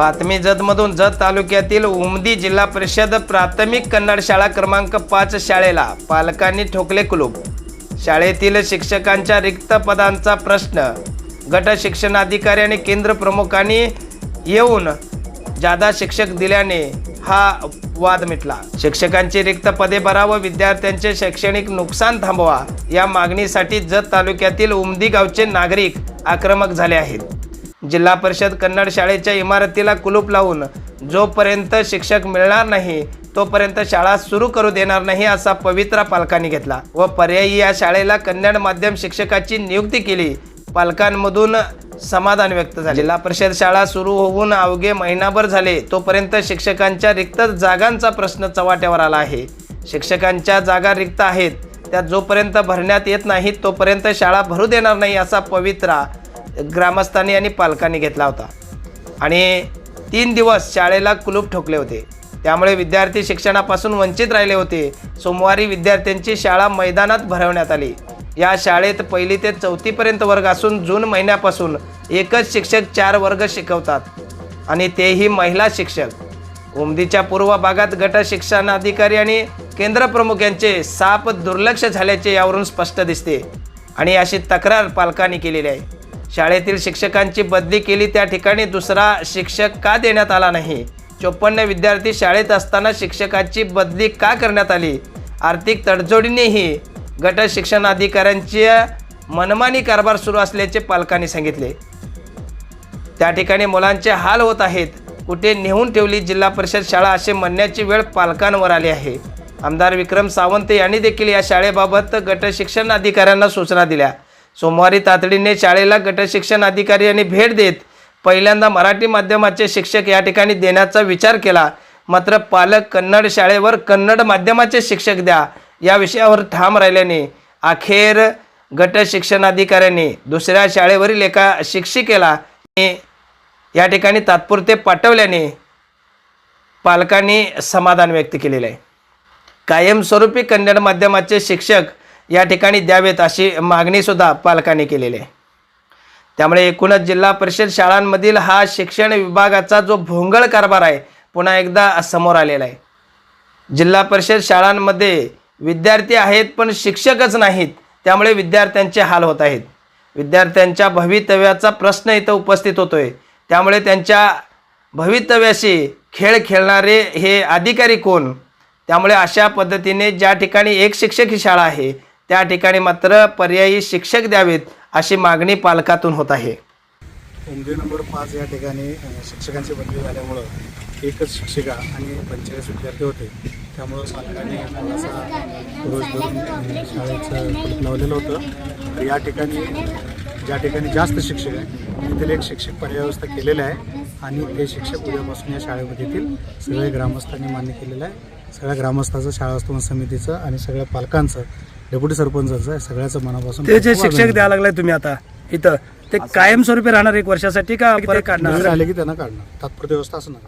बातमी जतमधून जत तालुक्यातील उमदी जिल्हा परिषद प्राथमिक कन्नड शाळा क्रमांक पाच शाळेला पालकांनी ठोकले कुलूप. शाळेतील शिक्षकांच्या रिक्त पदांचा प्रश्न. गट शिक्षणाधिकारी आणि केंद्र प्रमुखांनी येऊन जादा शिक्षक दिल्याने हा वाद मिटला. शिक्षकांची रिक्त पदे भरा व विद्यार्थ्यांचे शैक्षणिक नुकसान थांबवा या मागणीसाठी जत तालुक्यातील उमदी गावचे नागरिक आक्रमक झाले आहेत. जिल्हा परिषद कन्नड शाळेच्या इमारतीला कुलूप लावून जोपर्यंत शिक्षक मिळणार नाही तोपर्यंत शाळा सुरू करू देणार नाही असा पवित्रा पालकांनी घेतला व पर्यायी या शाळेला कन्नड माध्यम शिक्षकाची नियुक्ती केली. पालकांमधून समाधान व्यक्त झाले. जिल्हा परिषद शाळा सुरू होऊन अवघे महिनाभर झाले तोपर्यंत शिक्षकांच्या रिक्त जागांचा प्रश्न चव्हाट्यावर आला आहे. शिक्षकांच्या जागा रिक्त आहेत. त्या जोपर्यंत भरण्यात येत नाहीत तोपर्यंत शाळा भरू देणार नाही असा पवित्रा ग्रामस्थांनी आणि पालकांनी घेतला होता. आणि तीन दिवस शाळेला कुलूप ठोकले होते. त्यामुळे विद्यार्थी शिक्षणापासून वंचित राहिले होते. सोमवारी विद्यार्थ्यांची शाळा मैदानात भरवण्यात आली. या शाळेत पहिली ते चौथीपर्यंत वर्ग असून जून महिन्यापासून एकच शिक्षक चार वर्ग शिकवतात. आणि तेही महिला शिक्षक. उमदीच्या पूर्व भागात गट शिक्षणाधिकारी आणि केंद्र प्रमुख यांचे साप दुर्लक्ष झाल्याचे यावरून स्पष्ट दिसते. आणि अशी तक्रार पालकांनी केलेली आहे. शाळेतील शिक्षकांची बदली केली त्या ठिकाणी दुसरा शिक्षक का देण्यात आला नाही? चोपन्न विद्यार्थी शाळेत असताना शिक्षकाची बदली का करण्यात आली? आर्थिक तडजोडीनेही गट शिक्षण अधिकाऱ्यांची मनमानी कारभार सुरू असल्याचे पालकांनी सांगितले. त्या ठिकाणी मुलांचे हाल होत आहेत. कुठे नेऊन ठेवली जिल्हा परिषद शाळा असे म्हणण्याची वेळ पालकांवर आली आहे. आमदार विक्रम सावंत यांनी देखील या शाळेबाबत गट शिक्षण अधिकाऱ्यांना सूचना दिल्या. सोमवारी तातडीने शाळेला गटशिक्षण अधिकारी यांनी भेट देत पहिल्यांदा मराठी माध्यमाचे शिक्षक या ठिकाणी देण्याचा विचार केला. मात्र पालक कन्नड शाळेवर कन्नड माध्यमाचे शिक्षक द्या या विषयावर ठाम राहिल्याने अखेर गट शिक्षणाधिकाऱ्यांनी दुसऱ्या शाळेवरील एका शिक्षिकेला या ठिकाणी तात्पुरते पाठवल्याने पालकांनी समाधान व्यक्त केलेलं आहे. कायमस्वरूपी कन्नड माध्यमाचे शिक्षक या ठिकाणी द्यावेत अशी मागणीसुद्धा पालकांनी केलेली आहे. त्यामुळे एकूणच जिल्हा परिषद शाळांमधील हा शिक्षण विभागाचा जो भोंगळ कारभार आहे पुन्हा एकदा समोर आलेला आहे. जिल्हा परिषद शाळांमध्ये विद्यार्थी आहेत पण शिक्षकच नाहीत. त्यामुळे विद्यार्थ्यांचे हाल होत आहेत. विद्यार्थ्यांच्या भवितव्याचा प्रश्न इथं उपस्थित होतोय. त्यामुळे त्यांच्या भवितव्याशी खेळ खेळणारे हे अधिकारी कोण? त्यामुळे अशा पद्धतीने ज्या ठिकाणी एक शिक्षक ही शाळा आहे त्या ठिकाणी मात्र पर्यायी शिक्षक द्यावेत अशी मागणी पालकातून होत आहे. उमदे नंबर पाच या ठिकाणी शिक्षकांची बदली झाल्यामुळं एकच शिक्षिका आणि पंचेचाळीस विद्यार्थी होते. त्यामुळं पालकांनी शाळेचं लावलेलं होतं. तर या ठिकाणी ज्या ठिकाणी जास्त शिक्षक आहे तिथील एक शिक्षक पर्यावस्था केलेलं आहे आणि ते शिक्षक उद्यापासून या शाळेमध्ये येतील. सगळे ग्रामस्थांनी मान्य केलेलं आहे. सगळ्या ग्रामस्थाचं शाळा समितीचं आणि सगळ्या पालकांचं डेप्युटी सरपंचाचं सगळ्याचं मनापासून ते जे खूप शिक्षक अभिनंदन. द्यायला लागलाय तुम्ही आता इथं ते कायमस्वरूपी राहणार एक वर्षासाठी का परत नवीन काढणार आले की त्यांना काढणार. तात्पुरती व्यवस्था असणार